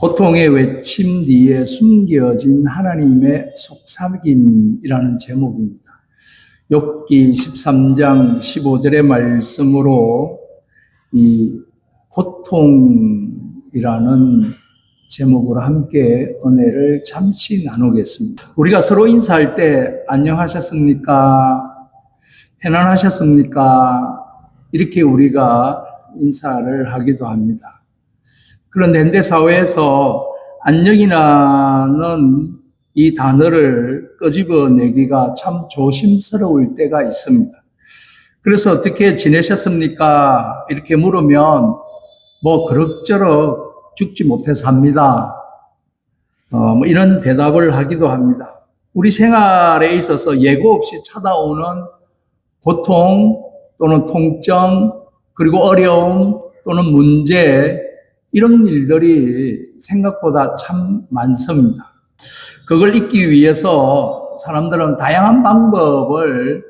고통의 외침 뒤에 숨겨진 하나님의 속삭임이라는 제목입니다. 욥기 13장 15절의 말씀으로 이 고통이라는 제목으로 함께 은혜를 잠시 나누겠습니다. 우리가 서로 인사할 때 안녕하셨습니까? 편안하셨습니까? 이렇게 우리가 인사를 하기도 합니다. 그런데 현대 사회에서 안녕이라는 이 단어를 끄집어내기가 참 조심스러울 때가 있습니다. 그래서 어떻게 지내셨습니까? 이렇게 물으면 뭐 그럭저럭 죽지 못해 삽니다. 어, 뭐 이런 대답을 하기도 합니다. 우리 생활에 있어서 예고 없이 찾아오는 고통 또는 통증 그리고 어려움 또는 문제 이런 일들이 생각보다 참 많습니다. 그걸 잊기 위해서 사람들은 다양한 방법을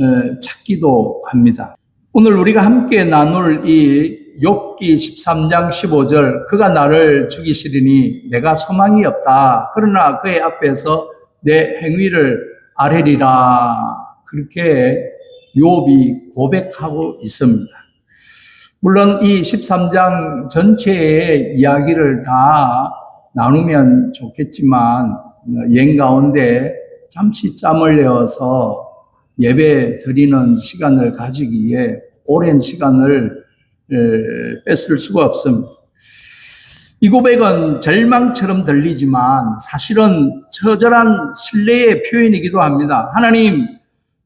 어, 찾기도 합니다. 오늘 우리가 함께 나눌 이 욥기 13장 15절 그가 나를 죽이시리니 내가 소망이 없다. 그러나 그의 앞에서 내 행위를 아뢰리라. 그렇게 욥이 고백하고 있습니다. 물론 이 13장 전체의 이야기를 다 나누면 좋겠지만 옌 가운데 잠시 짬을 내어서 예배 드리는 시간을 가지기에 오랜 시간을 뺐을 수가 없습니다. 이 고백은 절망처럼 들리지만 사실은 처절한 신뢰의 표현이기도 합니다. 하나님,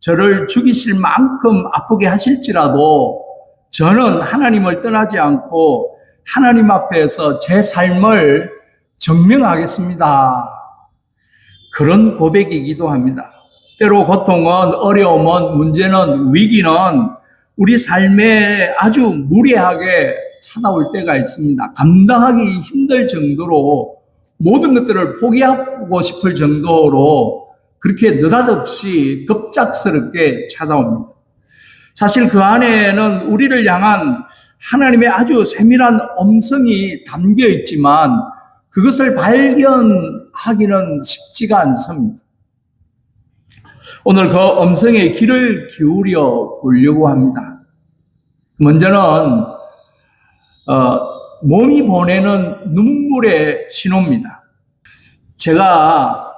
저를 죽이실 만큼 아프게 하실지라도 저는 하나님을 떠나지 않고 하나님 앞에서 제 삶을 증명하겠습니다. 그런 고백이기도 합니다. 때로 고통은, 어려움은, 문제는, 위기는 우리 삶에 아주 무례하게 찾아올 때가 있습니다. 감당하기 힘들 정도로 모든 것들을 포기하고 싶을 정도로 그렇게 느닷없이 급작스럽게 찾아옵니다. 사실 그 안에는 우리를 향한 하나님의 아주 세밀한 음성이 담겨 있지만 그것을 발견하기는 쉽지가 않습니다. 오늘 그 음성에 귀를 기울여 보려고 합니다. 먼저는 어, 몸이 보내는 눈물의 신호입니다. 제가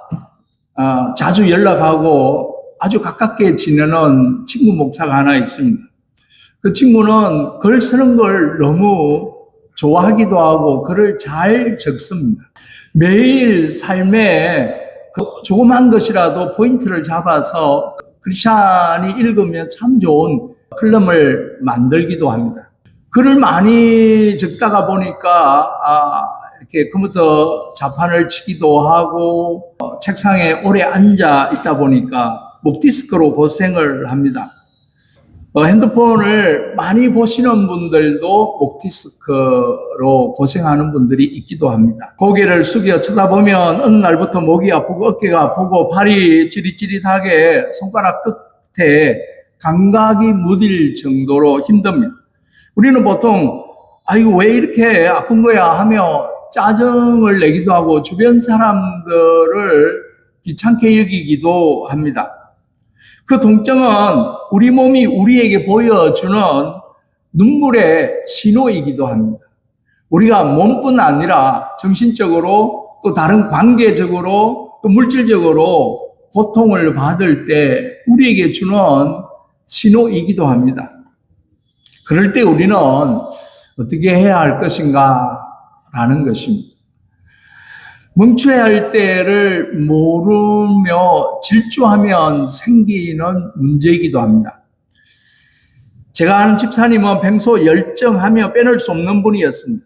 어, 자주 연락하고 아주 가깝게 지내는 친구 목사가 하나 있습니다. 그 친구는 글 쓰는 걸 너무 좋아하기도 하고 글을 잘 적습니다. 매일 삶에 그 조그만 것이라도 포인트를 잡아서 크리스찬이 읽으면 참 좋은 클럼을 만들기도 합니다. 글을 많이 적다가 보니까 아, 이렇게 컴퓨터 자판을 치기도 하고 어, 책상에 오래 앉아 있다 보니까 목 디스크로 고생을 합니다. 어, 핸드폰을 많이 보시는 분들도 목 디스크로 고생하는 분들이 있기도 합니다. 고개를 숙여 쳐다보면 어느 날부터 목이 아프고 어깨가 아프고 팔이 찌릿찌릿하게 손가락 끝에 감각이 무딜 정도로 힘듭니다. 우리는 보통 아이고 왜 이렇게 아픈 거야 하며 짜증을 내기도 하고 주변 사람들을 귀찮게 여기기도 합니다. 그 동정은 우리 몸이 우리에게 보여주는 눈물의 신호이기도 합니다. 우리가 몸뿐 아니라 정신적으로 또 다른 관계적으로 또 물질적으로 고통을 받을 때 우리에게 주는 신호이기도 합니다. 그럴 때 우리는 어떻게 해야 할 것인가 라는 것입니다. 멈춰야 할 때를 모르며 질주하면 생기는 문제이기도 합니다. 제가 아는 집사님은 평소 열정하며 빼놓을 수 없는 분이었습니다.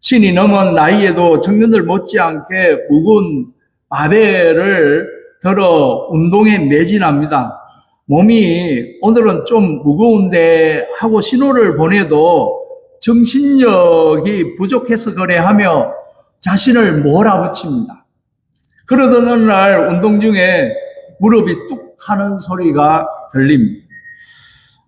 신이 넘은 나이에도 청년들 못지않게 무거운 바벨을 들어 운동에 매진합니다. 몸이 오늘은 좀 무거운데 하고 신호를 보내도 정신력이 부족해서 그래 하며 자신을 몰아붙입니다. 그러던 어느 날 운동 중에 무릎이 뚝 하는 소리가 들립니다.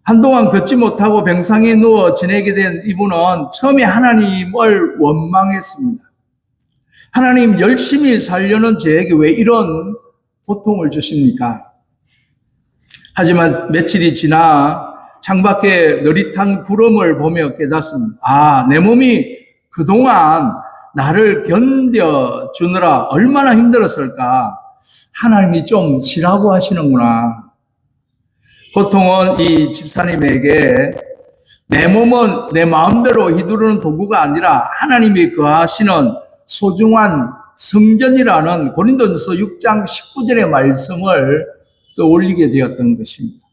한동안 걷지 못하고 병상에 누워 지내게 된 이분은 처음에 하나님을 원망했습니다. 하나님 열심히 살려는 저에게 왜 이런 고통을 주십니까? 하지만 며칠이 지나 창밖에 느릿한 구름을 보며 깨닫습니다. 아, 내 몸이 그동안 나를 견뎌주느라 얼마나 힘들었을까. 하나님이 좀 쉬라고 하시는구나. 고통은 이 집사님에게 내 몸은 내 마음대로 휘두르는 도구가 아니라 하나님이 거하시는 소중한 성전이라는 고린도전서 6장 19절의 말씀을 떠올리게 되었던 것입니다.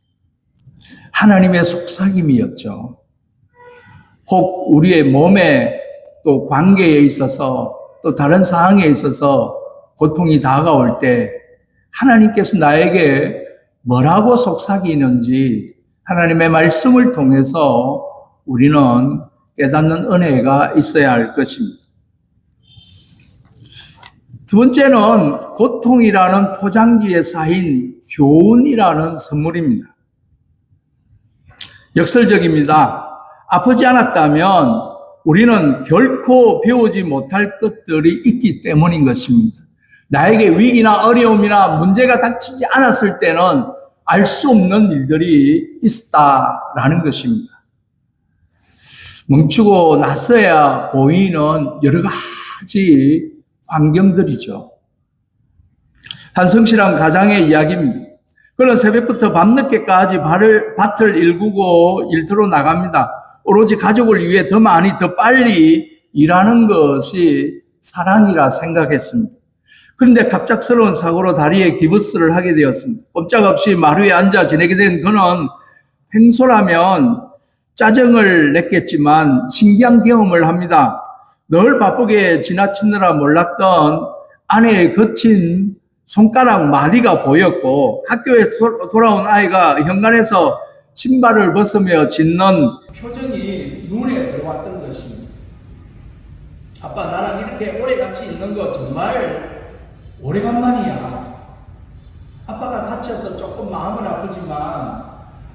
하나님의 속삭임이었죠. 혹 우리의 몸에 또 관계에 있어서 또 다른 상황에 있어서 고통이 다가올 때 하나님께서 나에게 뭐라고 속삭이는지 하나님의 말씀을 통해서 우리는 깨닫는 은혜가 있어야 할 것입니다. 두 번째는 고통이라는 포장지에 쌓인 교훈이라는 선물입니다. 역설적입니다. 아프지 않았다면 우리는 결코 배우지 못할 것들이 있기 때문인 것입니다. 나에게 위기나 어려움이나 문제가 닥치지 않았을 때는 알 수 없는 일들이 있다라는 것입니다. 멈추고 나서야 보이는 여러 가지 환경들이죠. 한 성실한 가장의 이야기입니다. 그는 새벽부터 밤늦게까지 발을, 밭을 일구고 일터로 나갑니다. 오로지 가족을 위해 더 많이, 더 빨리 일하는 것이 사랑이라 생각했습니다. 그런데 갑작스러운 사고로 다리에 기부스를 하게 되었습니다. 꼼짝없이 마루에 앉아 지내게 된 그는 평소라면 짜증을 냈겠지만 신기한 경험을 합니다. 늘 바쁘게 지나치느라 몰랐던 아내의 거친 손가락 마디가 보였고 학교에 도- 돌아온 아이가 현관에서 신발을 벗으며 짖는 표정이 눈에 들어왔던 것입니다. 아빠 나랑 이렇게 오래 같이 있는 거 정말 오래간만이야. 아빠가 다쳐서 조금 마음은 아프지만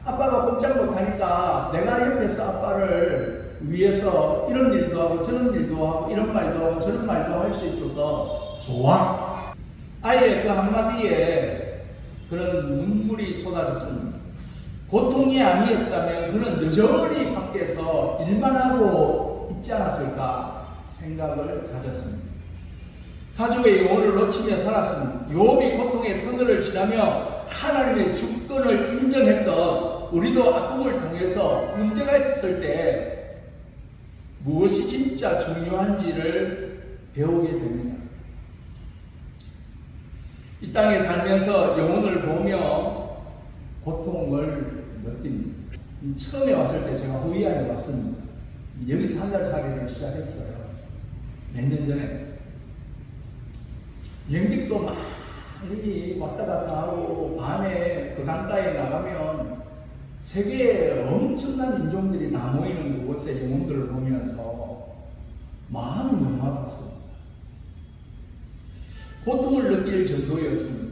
아빠가 꼼짝 못하니까 내가 옆에서 아빠를 위해서 이런 일도 하고 저런 일도 하고 이런 말도 하고 저런 말도 할 수 있어서 좋아. 아이의 그 한마디에 그런 눈물이 쏟아졌습니다. 고통이 아니었다면 그는 여전히 밖에서 일만 하고 있지 않았을까 생각을 가졌습니다. 가족의 영혼을 놓치며 살았습니다. 요업이 고통의 터널을 지나며 하나님의 주권을 인정했던 우리도 아픔을 통해서 문제가 있었을 때 무엇이 진짜 중요한지를 배우게 됩니다. 이 땅에 살면서 영혼을 보며 고통을 느낍니다. 처음에 왔을 때 제가 후이안에 왔습니다. 여기서 한 달 살이를 시작했어요. 몇 년 전에. 연객도 많이 왔다 갔다 하고 밤에 그 강가에 나가면 세계에 엄청난 인종들이 다 모이는 그곳에 영혼들을 보면서 마음이 너무 아팠습니다. 고통을 느낄 정도였습니다.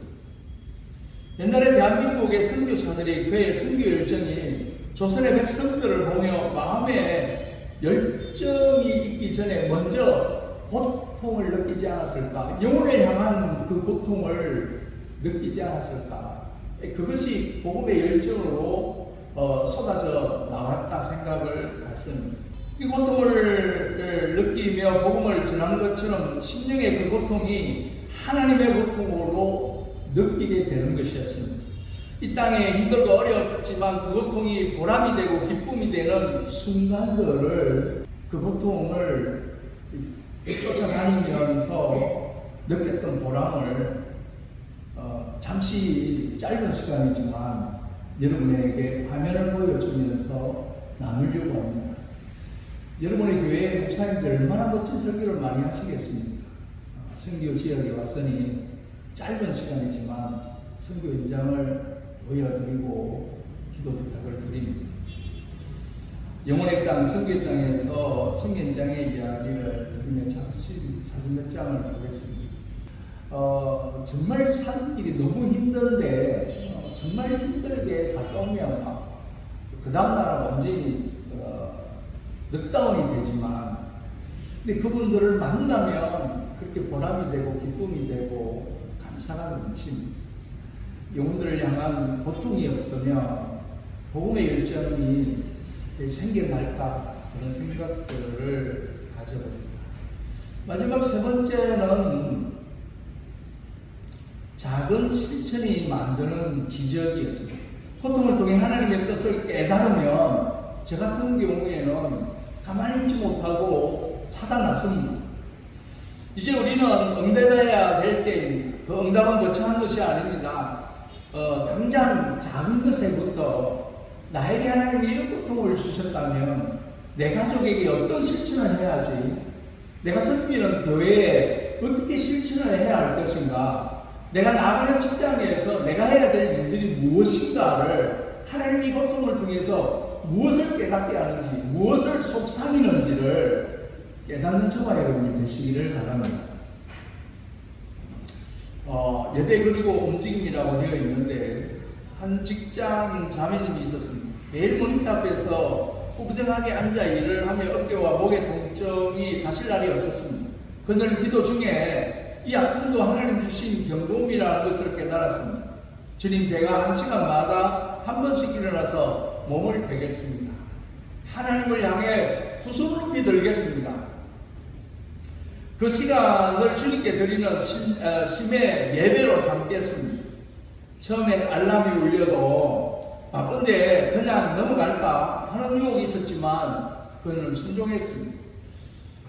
옛날에 대한민국의 선교사들이 그의 선교 열정이 조선의 백성들을 보며 마음에 열정이 있기 전에 먼저 고통을 느끼지 않았을까? 영혼을 향한 그 고통을 느끼지 않았을까? 그것이 복음의 열정으로 어, 쏟아져 나왔다 생각을 갖습니다. 이 고통을 느끼며 복음을 전한 것처럼 심령의 그 고통이 하나님의 고통으로 느끼게 되는 것이었습니다. 이 땅에 힘들고 어렵지만 그 고통이 보람이 되고 기쁨이 되는 순간들을 그 고통을 쫓아다니면서 느꼈던 보람을 어, 잠시 짧은 시간이지만 여러분에게 화면을 보여주면서 나누려고 합니다. 여러분의 교회 목사님들 얼마나 멋진 설교를 많이 하시겠습니까? 어, 선교 지역에 왔으니 짧은 시간이지만 선교 현장을 보여드리고 기도 부탁을 드립니다. 영혼의 땅, 성교의 땅에서 성견장의 이야기를 드리며 잠시 사진 몇 장을 보겠습니다. 어, 정말 산길이 너무 힘든데 어, 정말 힘들게 갔다 오면 그 다음날은 완전히 어, 넉다운이 되지만 근데 그분들을 만나면 그 그렇게 보람이 되고 기쁨이 되고 감사가 넘칩니다. 영혼들을 향한 고통이 없으면 복음의 열정이 생겨날까 그런 생각들을 가져봅니다. 마지막 세 번째는 작은 실천이 만드는 기적이었습니다. 고통을 통해 하나님의 뜻을 깨달으면 저 같은 경우에는 가만히 있지 못하고 차단났습니다. 이제 우리는 응답해야 될 때 그 응답은 거창한 것이 아닙니다. 어, 당장 작은 것에부터 나에게 하나님이 이런 고통을 주셨다면 내 가족에게 어떤 실천을 해야지 내가 섬기는 교회에 어떻게 실천을 해야 할 것인가 내가 나가는 직장에서 내가 해야 될 일들이 무엇인가를 하나님 이 고통을 통해서 무엇을 깨닫게 하는지 무엇을 속삭이는지를 깨닫는 저와 여러분이 되시기를 바랍니다. 어, 예배 그리고 움직임이라고 되어 있는데 한 직장 자매님이 있었습니다. 매일 모니터 앞에서 꾸부정하게 앉아 일을 하며 어깨와 목의 통증이 가실 날이 없었습니다. 그는 기도 중에 이 아픔도 하나님 주신 경고음이라는 것을 깨달았습니다. 주님 제가 한 시간마다 한 번씩 일어나서 몸을 베겠습니다. 하나님을 향해 두 손을 높이 들겠습니다. 그 시간을 주님께 드리는 심, 어, 심의 예배로 삼겠습니다. 처음엔 알람이 울려도 바쁜데 그냥 넘어갈까 하는 유혹이 있었지만 그는 순종했습니다.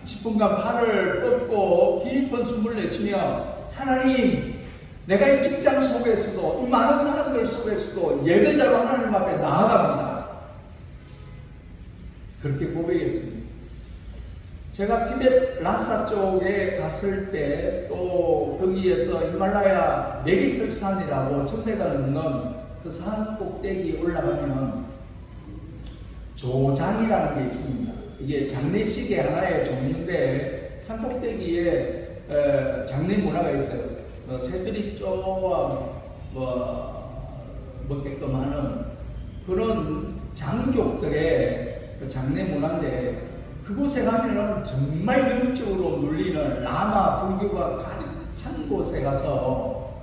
10분간 팔을 뻗고 깊은 숨을 내쉬며 하나님 내가 이 직장 속에서도 이 많은 사람들 속에서도 예배자로 하나님 앞에 나아갑니다. 그렇게 고백했습니다. 제가 티벳 라사 쪽에 갔을 때 또 거기에서 히말라야 메리설산이라고 1000m 넘는 그 산 꼭대기 올라가면 조장이라는 게 있습니다. 이게 장례식의 하나의 종류인데 산 꼭대기에 에, 장례 문화가 있어요. 어, 새들이 쪼아 뭐 먹게끔 하는 그런 장족들의 그 장례 문화인데 그곳에 가면은 정말 영적으로 눌리는 라마 불교가 가득 찬 곳에 가서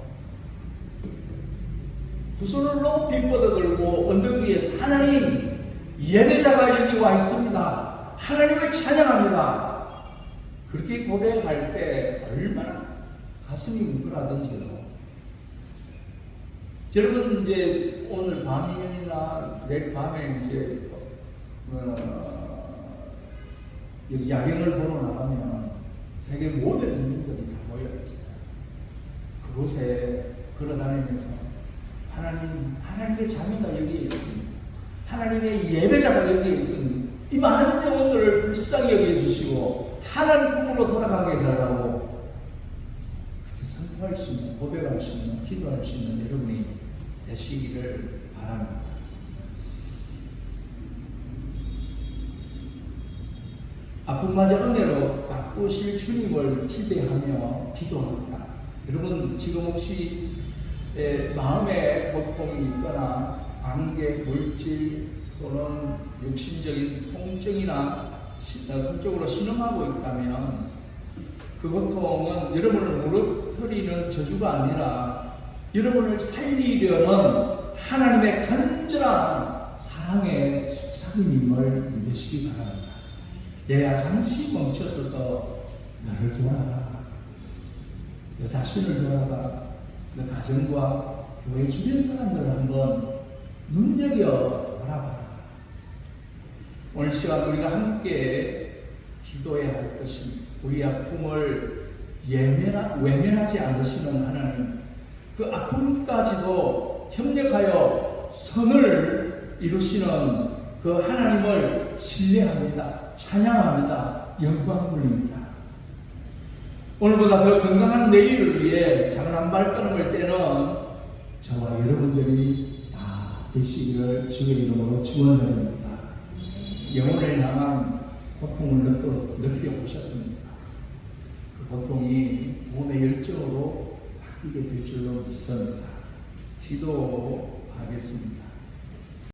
두 손을 높이 뻗어 들고 언덕 위에 하나님 예배자가 여기 와 있습니다. 하나님을 찬양합니다. 그렇게 고백할 때 얼마나 가슴이 뭉클하던지요. 여러분 이제 오늘 밤이나 내일 밤에 이제 어, 여기 야경을 보러 나가면 세계 모든 인민들이 다 모여 있어요. 그곳에 걸어다니면서 하나님, 하나님의 자매가 여기에 있습니다. 하나님의 예배자가 여기에 있습니다. 이 많은 영혼들을 불쌍히 여겨주시고 하나님 꿈으로 돌아가게 해달라고 그렇게 선포할 수 있는, 고백할 수 있는, 기도할 수 있는 여러분이 되시기를 바랍니다. 아픔마저 은혜로 바꾸실 주님을 기대하며 기도합니다. 여러분 지금 혹시 에, 마음에 고통이 있거나 관계, 물질 또는 육신적인 통증이나 시, 어, 통증으로 신음하고 있다면 그 고통은 여러분을 무릎뜨리는 저주가 아니라 여러분을 살리려는 하나님의 간절한 사랑의 속삭임임을 믿으시기 바랍니다. 얘야 잠시 멈춰서서 나를 돌아봐. 너 자신을 돌아봐. 너 가정과 교회 주변 사람들을 한번 눈여겨 돌아봐라. 오늘 시간 우리가 함께 기도해야 할 것입니다. 우리 아픔을 예면하, 외면하지 않으시는 하나님, 그 아픔까지도 협력하여 선을 이루시는 그 하나님을 신뢰합니다. 찬양합니다. 영광 돌립니다. 오늘보다 더 건강한 내일을 위해 작은 한 발걸음을 떼는 저와 여러분들이 다 되시기를 주의 이름으로 축원드립니다. 영혼을 향한 고통을 느껴, 느껴보셨습니까? 그 고통이 몸의 열정으로 바뀌게 될 줄로 믿습니다. 기도하겠습니다.